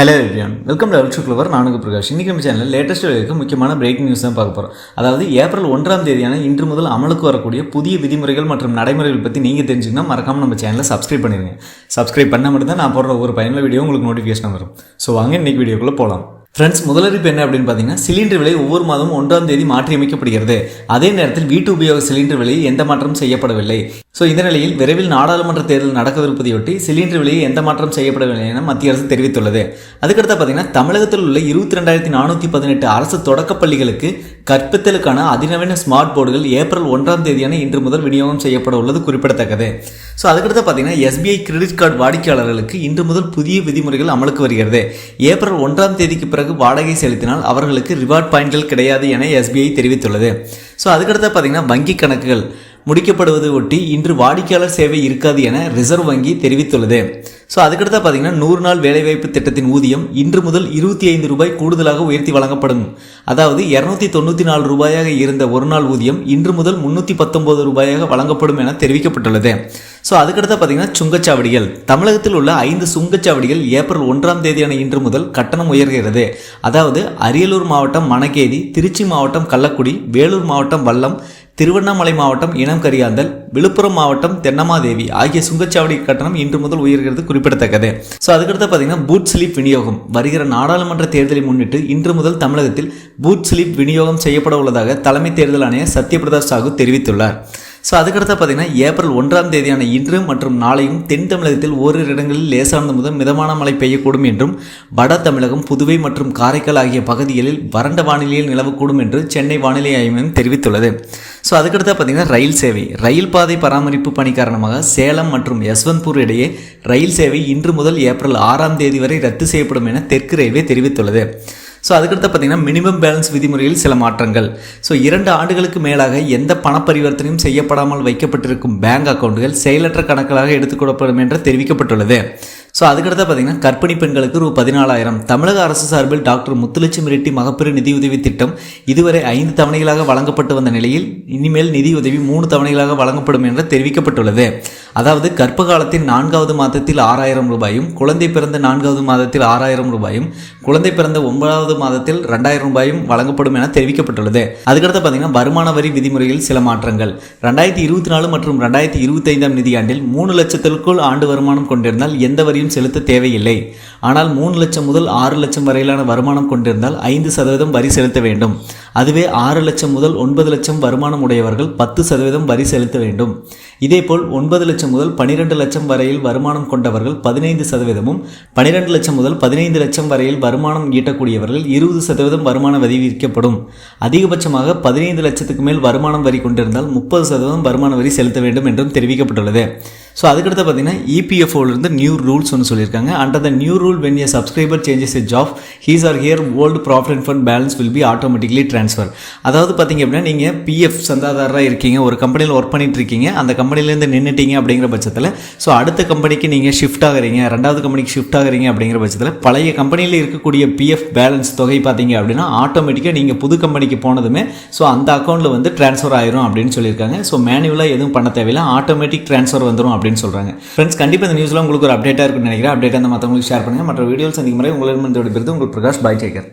Hello everyone welcome to ultra clever நானுக்கு Prakash இன்றைக்கி நம்ம சேனலில் லேட்டஸ்ட் இருக்க முக்கியமான பிரேக்கிங் நியூஸ் தான் பார்க்க போகிறோம் அதாவது ஏப்ரல் ஒன்றாம் தேதியான இன்று முதல் அமலுக்கு வரக்கூடிய புதிய விதிமுறைகள் மற்றும் நடைமுறைகள் பற்றி நீங்கள் தெரிஞ்சுக்கணும் மறக்காமல் நம்ம சேனலை சப்ஸ்கிரைப் பண்ணிடுங்க சப்ஸ்கிரைப் பண்ண மட்டும் தான் நான் போடுற ஒரு பயனுள்ள வீடியோ உங்களுக்கு நோட்டிஃபிகேஷன் வரும். ஸோ வாங்க இன்றைக்கி வீடியோக்குள்ளே போகலாம் ஃப்ரெண்ட்ஸ் முதலறிப்பு என்ன அப்படின்னு பார்த்தீங்கன்னா சிலிண்டர் விலை ஒவ்வொரு மாதமும் ஒன்றாம் தேதி மாற்றியமைக்கப்படுகிறது. அதே நேரத்தில் வீட்டு உபயோக சிலிண்டர் விலை எந்த மாற்றம் செய்யப்படவில்லை. ஸோ இந்த நிலையில் விரைவில் நாடாளுமன்ற தேர்தல் நடக்கவிருப்பதையொட்டி சிலிண்டர் விலையை எந்த மாற்றம் செய்யப்படவில்லை என மத்திய அரசு தெரிவித்துள்ளது. அதுக்கடுத்து பார்த்தீங்கன்னா தமிழகத்தில் உள்ள இருபத்தி ரெண்டாயிரத்தி நானூற்றி பதினெட்டு அரசு தொடக்கப் பள்ளிகளுக்கு கற்பித்தலுக்கான அதிநவீன ஸ்மார்ட் போர்டுகள் ஏப்ரல் ஒன்றாம் தேதியான இன்று முதல் விநியோகம் செய்யப்பட உள்ளது குறிப்பிடத்தக்கது. ஸோ அதுக்கடுத்து பார்த்தீங்கன்னா எஸ்பிஐ கிரெடிட் கார்டு வாடிக்கையாளர்களுக்கு இன்று முதல் புதிய விதிமுறைகள் அமலுக்கு வருகிறது. ஏப்ரல் ஒன்றாம் தேதிக்கு பிறகு வாடகை செலுத்தினால் அவர்களுக்கு ரிவார்ட் பாயிண்ட்கள் கிடையாது என எஸ்பிஐ தெரிவித்துள்ளது. ஸோ அதுக்கடுத்து பார்த்தீங்கன்னா வங்கி கணக்குகள். முடிக்கப்படுவது ஒட்டி இன்று வாடிக்கையாளர் சேவை இருக்காது என ரிசர்வ் வங்கி தெரிவித்துள்ளது. ஸோ அதுக்கடுத்து பார்த்தீங்கன்னா நூறு நாள் வேலைவாய்ப்பு திட்டத்தின் ஊதியம் இன்று முதல் இருபத்தி ஐந்து ரூபாய் கூடுதலாக உயர்த்தி வழங்கப்படும். அதாவது இரநூத்தி தொண்ணூற்றி நாலு ரூபாயாக இருந்த ஒரு நாள் ஊதியம் இன்று முதல் முன்னூற்றி பத்தொன்பது ரூபாயாக வழங்கப்படும் என தெரிவிக்கப்பட்டுள்ளது. ஸோ அதுக்கடுத்து பார்த்தீங்கன்னா சுங்கச்சாவடிகள். தமிழகத்தில் உள்ள ஐந்து சுங்கச்சாவடிகள் ஏப்ரல் ஒன்றாம் தேதியான இன்று முதல் கட்டணம் உயர்கிறது. அதாவது அரியலூர் மாவட்டம் மணக்கேதி திருச்சி மாவட்டம் கள்ளக்குடி வேலூர் மாவட்டம் வல்லம் திருவண்ணாமலை மாவட்டம் இனம் கரியாந்தல் விழுப்புரம் மாவட்டம் தென்னமாதேவி ஆகிய சுங்கச்சாவடி கட்டணம் இன்று முதல் உயர்கிறது குறிப்பிடத்தக்கது. ஸோ அதுக்கடுத்து பார்த்தீங்கன்னா பூத் ஸ்லிப் விநியோகம். வருகிற நாடாளுமன்ற தேர்தலை முன்னிட்டு இன்று முதல் தமிழகத்தில் பூத் ஸ்லிப் விநியோகம் செய்யப்பட உள்ளதாக தலைமை தேர்தல் ஆணையர் சத்யபிரதா சாகு தெரிவித்துள்ளார். ஸோ அதுக்கடுத்து பார்த்தீங்கன்னா ஏப்ரல் ஒன்றாம் தேதியான இன்று மற்றும் நாளையும் தென் தமிழகத்தில் ஓரிரு இடங்களில் லேசானது முதல் மிதமான மழை பெய்யக்கூடும் என்றும் வட தமிழகம் புதுவை மற்றும் காரைக்கால் ஆகிய பகுதிகளில் வறண்ட வானிலையில் நிலவக்கூடும் என்று சென்னை வானிலை ஆய்வு தெரிவித்துள்ளது. ஸோ அதுக்கடுத்து பார்த்தீங்கன்னா ரயில் சேவை. ரயில் பாதை பராமரிப்பு பணி காரணமாக சேலம் மற்றும் யஸ்வந்த்பூர் இடையே ரயில் சேவை இன்று முதல் ஏப்ரல் ஆறாம் தேதி வரை ரத்து செய்யப்படும் என தெற்கு ரயில்வே தெரிவித்துள்ளது. ஸோ அதுக்கடுத்து பார்த்தீங்கன்னா மினிமம் பேலன்ஸ் விதிமுறையில் சில மாற்றங்கள். ஸோ இரண்டு ஆண்டுகளுக்கு மேலாக எந்த பண பரிவர்த்தனையும் செய்யப்படாமல் வைக்கப்பட்டிருக்கும் பேங்க் அக்கௌண்ட்டுகள் செயலற்ற கணக்குகளாக எடுத்துக்கொள்ளப்படும் என்று தெரிவிக்கப்பட்டுள்ளது. ஸோ அதுக்கடுத்து பார்த்தீங்கன்னா கர்ப்பிணி பெண்களுக்கு ரூ பதினாலாயிரம். தமிழக அரசு சார்பில் டாக்டர் முத்துலட்சுமி ரெட்டி மகப்பேறு நிதியுதவி திட்டம் இதுவரை ஐந்து தவணைகளாக வழங்கப்பட்டு வந்த நிலையில் இனிமேல் நிதியுதவி மூணு தவணைகளாக வழங்கப்படும் என்று தெரிவிக்கப்பட்டுள்ளது. அதாவது கர்ப்ப காலத்தின் நான்காவது மாதத்தில் ஆறாயிரம் ரூபாயும் குழந்தை பிறந்த நான்காவது மாதத்தில் ஆறாயிரம் ரூபாயும் குழந்தை பிறந்த ஒன்பதாவது மாதத்தில் ரெண்டாயிரம் ரூபாயும் வழங்கப்படும் என தெரிவிக்கப்பட்டுள்ளது. அதுக்கடுத்து பார்த்தீங்கன்னா வருமான வரி விதிமுறையில் சில மாற்றங்கள். ரெண்டாயிரத்தி இருபத்தி நாலு மற்றும் ரெண்டாயிரத்தி இருபத்தி ஐந்தாம் நிதியாண்டில் மூணு லட்சத்திற்குள் ஆண்டு வருமானம் கொண்டிருந்தால் எந்த வரி வரியும் செலுத்த தேவையில்லை. ஆனால் மூணு லட்சம் முதல் ஆறு லட்சம் வரையிலான வருமானம் கொண்டிருந்தால் ஐந்து சதவீதம் வரி செலுத்த வேண்டும். அதுவே ஆறு லட்சம் முதல் ஒன்பது லட்சம் வருமானம் உடையவர்கள் பத்து சதவீதம் வரி செலுத்த வேண்டும். இதேபோல் ஒன்பது லட்சம் முதல் பனிரெண்டு லட்சம் வரையில் வருமானம் கொண்டவர்கள் பதினைந்து சதவீதமும் பனிரெண்டு லட்சம் முதல் பதினைந்து லட்சம் வரையில் வருமானம் ஈட்டக்கூடியவர்கள் இருபது சதவீதம் வருமான வரி விதிக்கப்படும். அதிகபட்சமாக பதினைந்து லட்சத்துக்கு மேல் வருமானம் வரி கொண்டிருந்தால் முப்பது சதவீதம் வருமான வரி செலுத்த வேண்டும் என்றும் தெரிவிக்கப்பட்டுள்ளது. ஸோ அதுக்கடுத்து பார்த்தீங்கன்னா இபிஎஃப்ஓலேருந்து நியூ ரூல்ஸ் ஒன்று சொல்லியிருக்காங்க. Under the new rule when a subscriber changes a job his or her old profit and fund balance will be automatically transfer அதாவது பார்த்தீங்க அப்படின்னா நீங்கள் பிஎஃப் சந்தாதாரராக இருக்கீங்க ஒரு கம்பெனியில் ஒர்க் பண்ணிட்டு இருக்கீங்க அந்த கம்பெனிலேருந்து நின்றுட்டீங்க அப்படிங்கிற பட்சத்தில் ஸோ அடுத்த கம்பெனிக்கு நீங்கள் ஷிஃப்ட் ஆகுறீங்க ரெண்டாவது கம்பெனிக்கு ஷிஃப்ட் ஆகுறீங்க அப்படிங்கிற பட்சத்தில் பழைய கம்பெனியில் இருக்கக்கூடிய பிஎஃப் பேலன்ஸ் தொகை பார்த்தீங்க அப்படின்னா ஆட்டோமேட்டிக்காக நீங்கள் புது கம்பெனிக்கு போனதுமே ஸோ அந்த அக்கௌண்ட்டில் வந்து ட்ரான்ஸ்ஃபர் ஆயிரும் அப்படின்னு சொல்லியிருக்காங்க. ஸோ மேனுவலாக எதுவும் பண்ண தேவையில்லை ஆட்டோமேட்டிக் ட்ரான்ஸ்ஃபர் வந்துடும் அப்படின்னு சொல்கிறாங்க ஃப்ரெண்ட்ஸ் கண்டிப்பாக இந்த நியூஸ்லாம் உங்களுக்கு ஒரு அப்டேட்டாக இருக்குன்னு நினைக்கிறேன். அப்டேட்டாக அந்த மற்றவங்களுக்கு ஷேர் பண்ணுங்கள் மற்ற வீடியோஸ் அதிகமாக முறை உங்களிடம் இந்த உங்களுக்கு பிரகாஷ் பாய் டேக்கர்